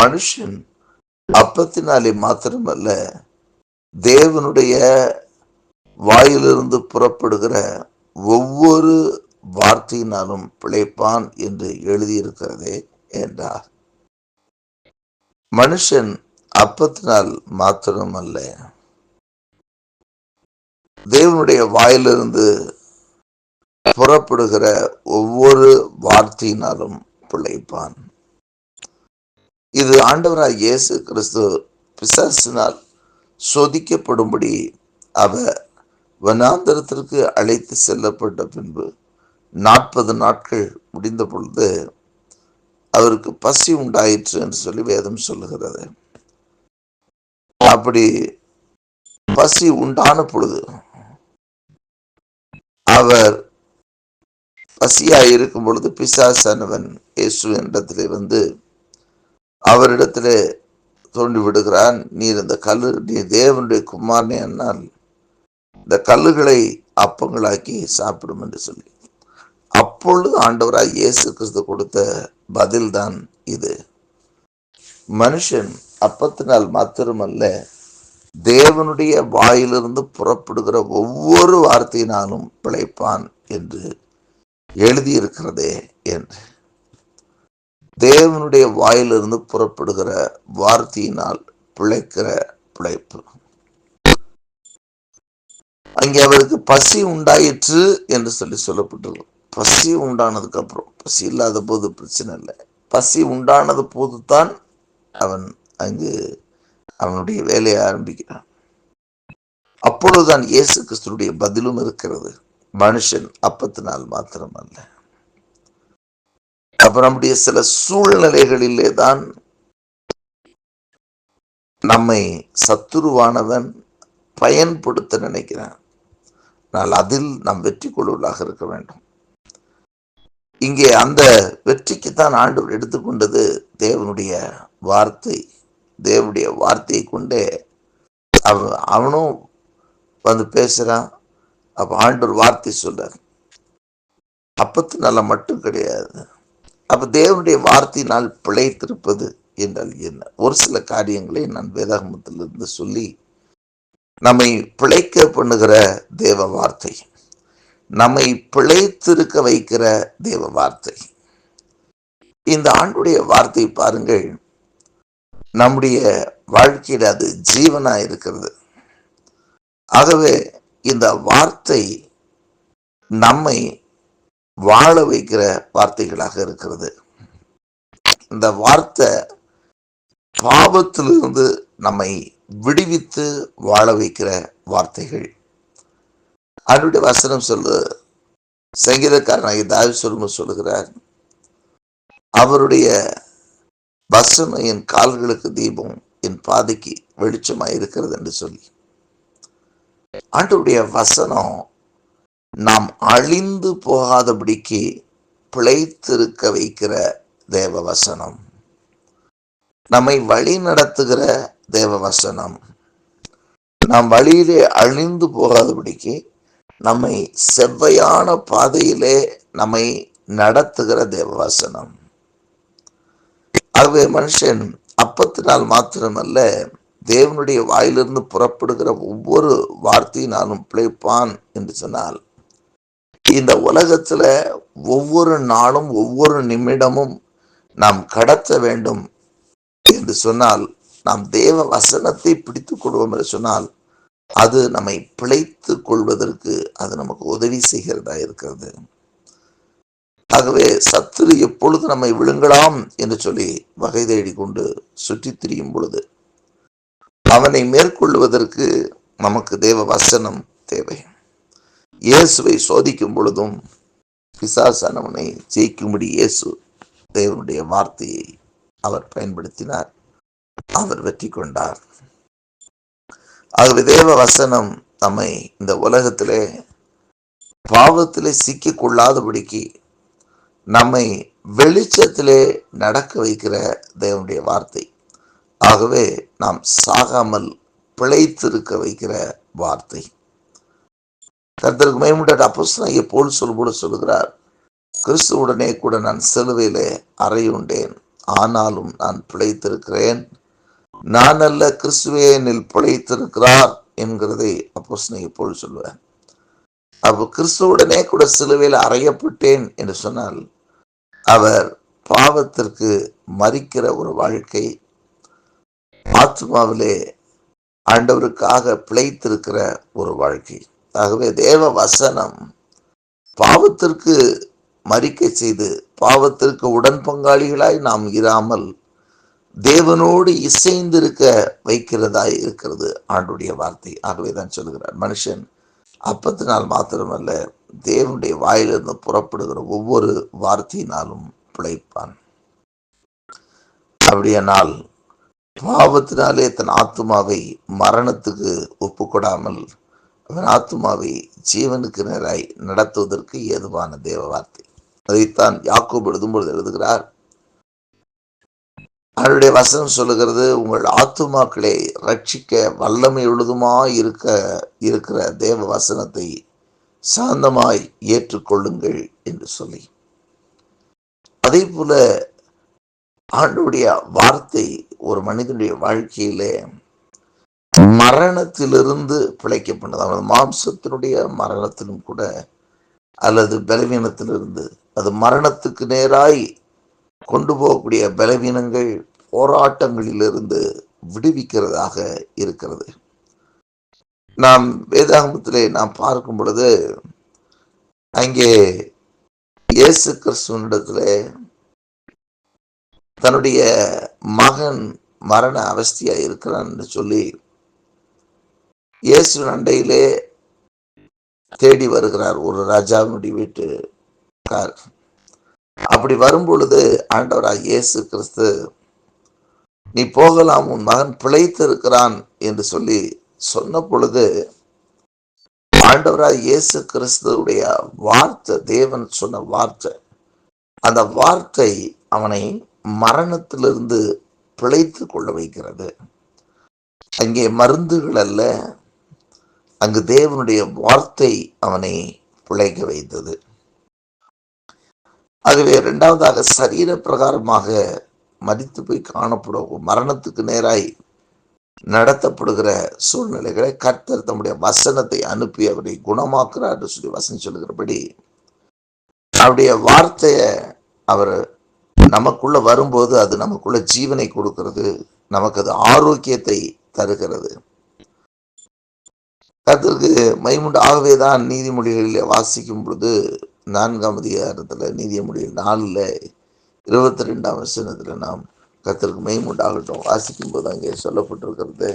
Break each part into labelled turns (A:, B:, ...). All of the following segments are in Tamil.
A: மனுஷன் அப்பத்தினாலே மாத்திரமல்ல தேவனுடைய வாயிலிருந்து புறப்படுகிற ஒவ்வொரு வார்த்தையினாலும் பிழைப்பான் என்று எழுதியிருக்கிறதே என்றார் மனுஷன் அப்பத்தினால் மாத்திரம் அல்ல தேவனுடைய வாயிலிருந்து புறப்படுகிற ஒவ்வொரு வார்த்தையினாலும் பிழைப்பான் இது ஆண்டவராக இயேசு கிறிஸ்து பிசாசினால் சோதிக்கப்படும்படி அவர் வனாந்தரத்திற்கு அழைத்து செல்லப்பட்ட பின்பு நாற்பது நாட்கள் முடிந்த பொழுது அவருக்கு பசி உண்டாயிற்று என்று சொல்லி வேதம் சொல்லுகிறது அப்படி பசி உண்டான பொழுது அவர் பசியாயிருக்கும் இருக்கும் பொழுது பிசாசானவன் இயேசு இடத்திலே வந்து அவரிடத்திலே தோண்டி விடுகிறான் நீர் இந்த கல்லு நீ தேவனுடைய குமாரனே என்னால் இந்த கல்லுகளை அப்பங்களாக்கி சாப்பிடும் என்று சொல்லி அப்பொழுது ஆண்டவராக இயேசு கிறிஸ்து கொடுத்த பதில்தான் இது மனுஷன் அப்பத்தினால் மாத்திரமல்ல தேவனுடைய வாயிலிருந்து புறப்படுகிற ஒவ்வொரு வார்த்தையினாலும் பிழைப்பான் என்று எழுதியிருக்கிறதே என்று தேவனுடைய வாயிலிருந்து புறப்படுகிற வார்த்தையினால் பிழைக்கிற பிழைப்பு அங்கே அவருக்கு பசி உண்டாயிற்று என்று சொல்லி சொல்லப்பட்டது பசி உண்டானதுக்கு அப்புறம் பசி இல்லாத போது பிரச்சனை இல்லை பசி உண்டானது போது தான் அவன் அங்கு அவனுடைய வேலையை ஆரம்பிக்கிறான் அப்பொழுதுதான் இயேசு கிறிஸ்துடைய பதிலும் இருக்கிறது மனுஷன் அப்பத்தினால் மாத்திரமல்ல அப்புறம் நம்முடைய சில சூழ்நிலைகளிலே தான் நம்மை சத்துருவானவன் பயன்படுத்த நினைக்கிறான் ஆனால் அதில் நம் வெற்றி கொள்வதாக இருக்க வேண்டும் இங்கே அந்த வெற்றிக்கு தான் ஆண்டு எடுத்துக்கொண்டது தேவனுடைய வார்த்தை தேவனுடைய வார்த்தையை கொண்டே அவன் அவனும் வந்து பேசுகிறான் அப்போ ஆண்டவர் வார்த்தை சொல்கிறார் அப்பத்து நல்லா மட்டும் கிடையாது அப்போ தேவனுடைய வார்த்தையினால் பிழைத்திருப்பது என்றால் என்ன ஒரு சில காரியங்களை நான் வேதாகமத்திலிருந்து சொல்லி நம்மை பிழைக்க பண்ணுகிற தேவ வார்த்தை நம்மை பிழைத்திருக்க வைக்கிற தேவ வார்த்தை இந்த ஆண்டுடைய வார்த்தை பாருங்கள் நம்முடைய வாழ்க்கையில் அது ஜீவனாக இருக்கிறது ஆகவே இந்த வார்த்தை நம்மை வாழ வைக்கிற வார்த்தைகளாக இருக்கிறது இந்த வார்த்தை பாவத்திலிருந்து நம்மை விடுவித்து வாழ வைக்கிற வார்த்தைகள் அவருடைய வசனம் சொல்லு சங்கீதக்காரனாகி தாவி சொல்லும் சொல்லுகிறார் அவருடைய வசனம் என் கால்களுக்கு தீபம் என் பாதைக்கு வெளிச்சமாக இருக்கிறது என்று சொல்லி ஆண்டுடைய வசனம் நாம் அழிந்து போகாதபடிக்கு பிழைத்திருக்க வைக்கிற தேவ வசனம் நம்மை வழி நடத்துகிற தேவ வசனம் நாம் வழியிலே அழிந்து போகாதபடிக்கு நம்மை செவ்வையான பாதையிலே நம்மை நடத்துகிற தேவவாசனம் ஆகவே மனுஷன் அப்பத்தினால் மாத்திரமல்ல தேவனுடைய வாயிலிருந்து புறப்படுகிற ஒவ்வொரு வார்த்தையினாலும் பிழைப்பான் என்று சொன்னால் இந்த உலகத்தில் ஒவ்வொரு நாளும் ஒவ்வொரு நிமிடமும் நாம் கடத்த வேண்டும் என்று சொன்னால் நாம் தேவ வசனத்தை பிடித்து கொள்வோம் என்று சொன்னால் அது நம்மை பிழைத்து கொள்வதற்கு அது நமக்கு உதவி செய்கிறதா இருக்கிறது ஆகவே சத்துரு எப்பொழுது நம்மை விழுங்கலாம் என்று சொல்லி வகை தேடி கொண்டு சுற்றி திரியும் பொழுது அவனை மேற்கொள்வதற்கு நமக்கு தேவ வசனம் தேவை இயேசுவை சோதிக்கும் பொழுதும் பிசாசனவனை ஜெயிக்கும்படி இயேசு தேவனுடைய வார்த்தையை அவர் பயன்படுத்தினார் அவர் வெற்றி கொண்டார் ஆகவே தேவ வசனம் தம்மை இந்த உலகத்திலே பாவத்திலே சிக்கிக்கொள்ளாதபடிக்கு நம்மை வெளிச்சத்திலே நடக்க வைக்கிற தேவனுடைய வார்த்தை ஆகவே நாம் சாகாமல் பிழைத்திருக்க வைக்கிற வார்த்தை கர்த்தருக்கு மேம்பட்ட அப்போஸ்தனாகிய போல் சொல்போடு சொல்கிறார் கிறிஸ்துவுடனே கூட நான் சிலுவையிலே அறையுண்டேன் ஆனாலும் நான் பிழைத்திருக்கிறேன் நான் அல்ல கிறிஸ்துவே நில் பிழைத்திருக்கிறார் என்கிறதை அப்போஸ்தனாகிய போல் சொல்லுவேன் அப்போ கிறிஸ்துவுடனே கூட சிலுவையில் அறையப்பட்டேன் என்று சொன்னால் அவர் பாவத்திற்கு மறிக்கிற ஒரு வாழ்க்கை ஆத்மாவிலே ஆண்டவருக்காக பிழைத்திருக்கிற ஒரு வாழ்க்கை ஆகவே தேவ வசனம் பாவத்திற்கு மறிக்கை செய்து பாவத்திற்கு உடன் பங்காளிகளாய் நாம் இராமல் தேவனோடு இசைந்திருக்க வைக்கிறதாய் இருக்கிறது ஆண்டுடைய வார்த்தை ஆகவே தான் சொல்லுகிறார் மனுஷன் அப்பத்தினால் மாத்திரமல்ல தேவனுடைய வாயிலிருந்து புறப்படுகிற ஒவ்வொரு வார்த்தையினாலும் பிழைப்பான் அப்படியானால் பாவத்தினாலே தன் ஆத்மாவை மரணத்துக்கு ஒப்புக்கொடாமல் அதன் ஆத்மாவை ஜீவனுக்கு நேராய் நடத்துவதற்கு ஏதுவான தேவ வார்த்தை அதைத்தான் யாக்கோப் எழுதும்பொழுது எழுதுகிறார் அவருடைய வசனம் சொல்லுகிறது உங்கள் ஆத்துமாக்களை ரட்சிக்க வல்லமை எழுதுமா இருக்க இருக்கிற தேவ வசனத்தை சாந்தமாய் ஏற்றுக்கொள்ளுங்கள் என்று சொல்லி அதே போல ஆண்டுடைய வார்த்தை ஒரு மனிதனுடைய வாழ்க்கையிலே மரணத்திலிருந்து பிழைக்க பண்ணது அவனது மாம்சத்தினுடைய மரணத்திலும் கூட அல்லது பலவீனத்திலிருந்து அது மரணத்துக்கு நேராய் கொண்டு போகக்கூடிய பலவீனங்கள் போராட்டங்களிலிருந்து விடுவிக்கிறதாக இருக்கிறது நாம் வேதாகமத்திலே நாம் பார்க்கும் பொழுது அங்கே இயேசு கிறிஸ்துவனிடத்திலே தன்னுடைய மகன் மரண அவஸ்தியாக இருக்கிறான் என்று சொல்லி இயேசு அண்டையிலே தேடி வருகிறார் ஒரு ராஜாவினுடைய வீட்டுக்கார் அப்படி வரும் பொழுது ஆண்டவராக இயேசு கிறிஸ்து நீ போகலாம் உன் மகன் பிழைத்து இருக்கிறான் என்று சொல்லி சொன்ன பொழுது ஆண்டவராக இயேசு கிறிஸ்துடைய வார்த்தை தேவன் சொன்ன வார்த்தை அந்த வார்த்தை அவனை மரணத்திலிருந்து பிழைத்து கொள்ள வைக்கிறது அங்கே மருந்துகள் அல்ல அங்கு தேவனுடைய வார்த்தை அவனை பிழைக்க வைத்தது ஆகவே இரண்டாவதாக சரீர பிரகாரமாக மதித்து போய் காணப்படும் மரணத்துக்கு நேராய் நடத்தப்படுகிற சூழ்நிலைகளை கர்த்தர் தம்முடைய வசனத்தை அனுப்பி அவரை குணமாக்குறார் சொல்லி வசனம் சொல்லுகிறபடி அவருடைய வார்த்தையை அவர் நமக்குள்ள வரும்போது அது நமக்குள்ள ஜீவனை கொடுக்கிறது நமக்கு அது ஆரோக்கியத்தை தருகிறது கத்திற்கு மைமுண்டு ஆகவே தான் நீதிமொழிகளில் வாசிக்கும் பொழுது நான்காம் அதிகாரத்தில் நீதிமொழிகள் நாலில் இருபத்தி ரெண்டாம் வசனத்தில் நாம் கத்திற்கு ஆகட்டும் வாசிக்கும் போது அங்கே சொல்லப்பட்டிருக்கிறது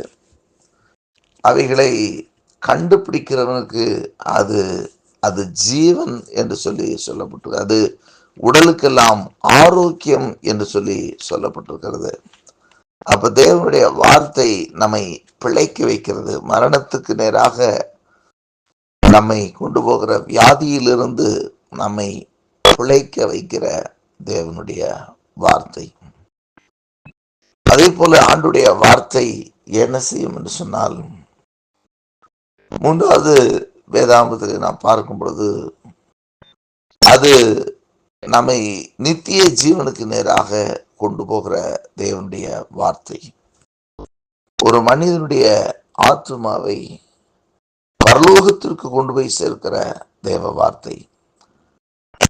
A: அவைகளை கண்டுபிடிக்கிறவனுக்கு அது அது ஜீவன் என்று சொல்லி சொல்லப்பட்டிருக்கு அது உடலுக்கெல்லாம் ஆரோக்கியம் என்று சொல்லி சொல்லப்பட்டிருக்கிறது அப்ப தேவனுடைய வார்த்தை நம்மை பிழைக்க வைக்கிறது மரணத்துக்கு நேராக நம்மை கொண்டு போகிற வியாதியிலிருந்து நம்மை பிழைக்க வைக்கிற தேவனுடைய வார்த்தை அதே போல ஆண்டுடைய வார்த்தை என்ன செய்யும் என்று சொன்னால் மூன்றாவது வேதாம்பத்தில் நாம் பார்க்கும் பொழுது அது நம்மை நித்திய ஜீவனுக்கு நேராக கொண்டு போகிற தேவனுடைய வார்த்தை ஒரு மனிதனுடைய ஆத்மாவை பரலோகத்திற்கு கொண்டு போய் சேர்க்கிற தேவ வார்த்தை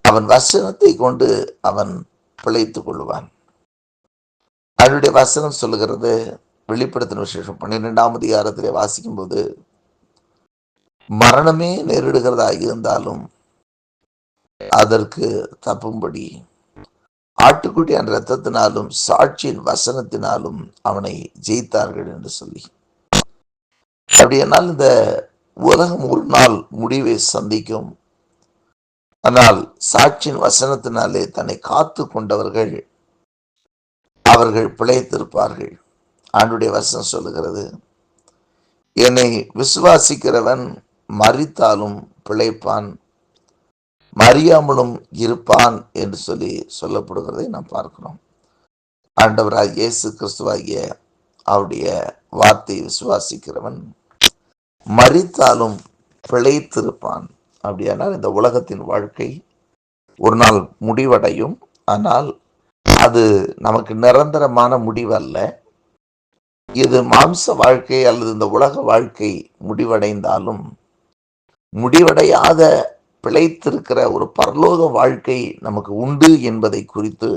A: அவன் வசனத்தை கொண்டு அவன் பிழைத்துக் கொள்வான் அவனுடைய வசனம் சொல்லுகிறது வெளிப்படுத்தின விசேஷம் பன்னிரெண்டாம் அதிகாரத்திலே வாசிக்கும்போது மரணமே நேரிடுகிறதா இருந்தாலும் அதற்கு தப்பும்படி ஆட்டுக்குட்டியின் ரத்தத்தினாலும் சாட்சியின் வசனத்தினாலும் அவனை ஜெயித்தார்கள் என்று சொல்லி அப்படியானால் இந்த உலகம் ஒரு நாள் முடிவை சந்திக்கும் ஆனால் சாட்சியின் வசனத்தினாலே தன்னை காத்து கொண்டவர்கள் அவர்கள் பிழைத்திருப்பார்கள் ஆண்டுடைய வசனம் சொல்லுகிறது என்னை விசுவாசிக்கிறவன் மறித்தாலும் பிழைப்பான் மரியாமலும் இருப்பான் என்று சொல்லி சொல்லப்படுகிறதை நாம் பார்க்கிறோம் ஆண்டவராக இயேசு கிறிஸ்துவாகிய அவருடைய வார்த்தையை விசுவாசிக்கிறவன் மறித்தாலும் பிழைத்திருப்பான் அப்படியானால் இந்த உலகத்தின் வாழ்க்கை ஒரு நாள் முடிவடையும் ஆனால் அது நமக்கு நிரந்தரமான முடிவல்ல இது மாம்ச வாழ்க்கை அல்லது இந்த உலக வாழ்க்கை முடிவடைந்தாலும் முடிவடையாத பிழைத்திருக்கிற ஒரு பரலோக வாழ்க்கை நமக்கு உண்டு என்பதை குறித்து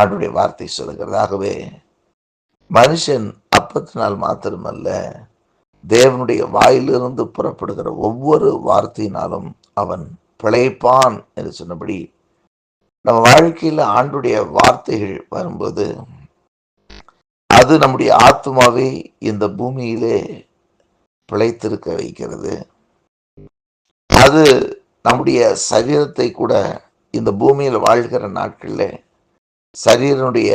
A: ஆண்டுடைய வார்த்தை சொல்லுகிறது ஆகவே மனுஷன் நாள் மாத்திரமல்ல தேவனுடைய வாயிலிருந்து புறப்படுகிற ஒவ்வொரு வார்த்தையினாலும் அவன் பிழைப்பான் என்று சொன்னபடி நம்ம வாழ்க்கையில் ஆண்டுடைய வார்த்தைகள் வரும்போது அது நம்முடைய ஆத்மாவை இந்த பூமியிலே பிழைத்திருக்க வைக்கிறது அது நம்முடைய சரீரத்தை கூட இந்த பூமியில் வாழ்கிற நாட்களில் சரீரனுடைய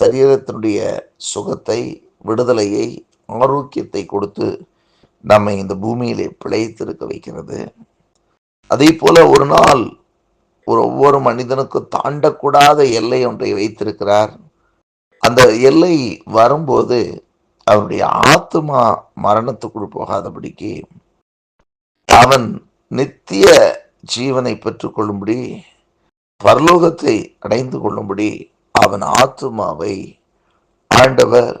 A: சரீரத்தினுடைய சுகத்தை விடுதலையை ஆரோக்கியத்தை கொடுத்து நம்மை இந்த பூமியிலே பிழைத்திருக்க வைக்கிறது அதே போல ஒரு நாள் ஒரு ஒவ்வொரு மனிதனுக்கும் தாண்டக்கூடாத எல்லை ஒன்றை வைத்திருக்கிறார் அந்த எல்லை வரும்போது அவனுடைய ஆத்மா மரணத்துக்குள் போகாதபடிக்கு அவன் நித்திய ஜீவனை பெற்றுக்கொள்ளும்படி பரலோகத்தை அடைந்து கொள்ளும்படி அவன் ஆத்மாவை ஆண்டவர்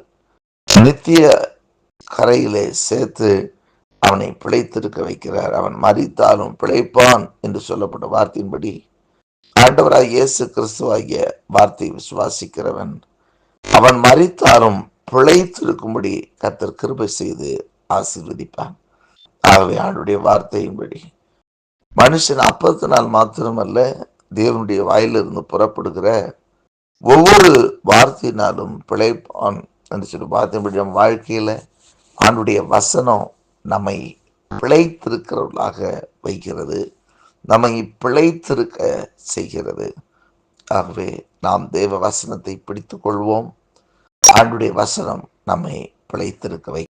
A: நித்திய கரையிலே சேர்த்து அவனை பிழைத்திருக்க வைக்கிறார் அவன் மறித்தாலும் பிழைப்பான் என்று சொல்லப்பட்ட வார்த்தையின்படி ஆண்டவராக இயேசு கிறிஸ்துவாகிய வார்த்தை விசுவாசிக்கிறவன் அவன் மறித்தாலும் பிழைத்திருக்கும்படி கத்தர் கிருபை செய்து ஆசீர்வதிப்பான் ஆகவே ஆளுடைய வார்த்தையின்படி மனுஷன் அப்பத்தினால் மாத்திரமல்ல தேவனுடைய வாயிலிருந்து புறப்படுகிற ஒவ்வொரு வார்த்தையினாலும் பிழைப்பான் என்று சொல்லி பார்த்தபடி நம் வாழ்க்கையில் ஆண்டுடைய வசனம் நம்மை பிழைத்திருக்கிறவர்களாக வைக்கிறது நம்மை பிழைத்திருக்க செய்கிறது ஆகவே நாம் தேவ வசனத்தை பிடித்து கொள்வோம் ஆண்டுடைய வசனம் நம்மை பிழைத்திருக்க வை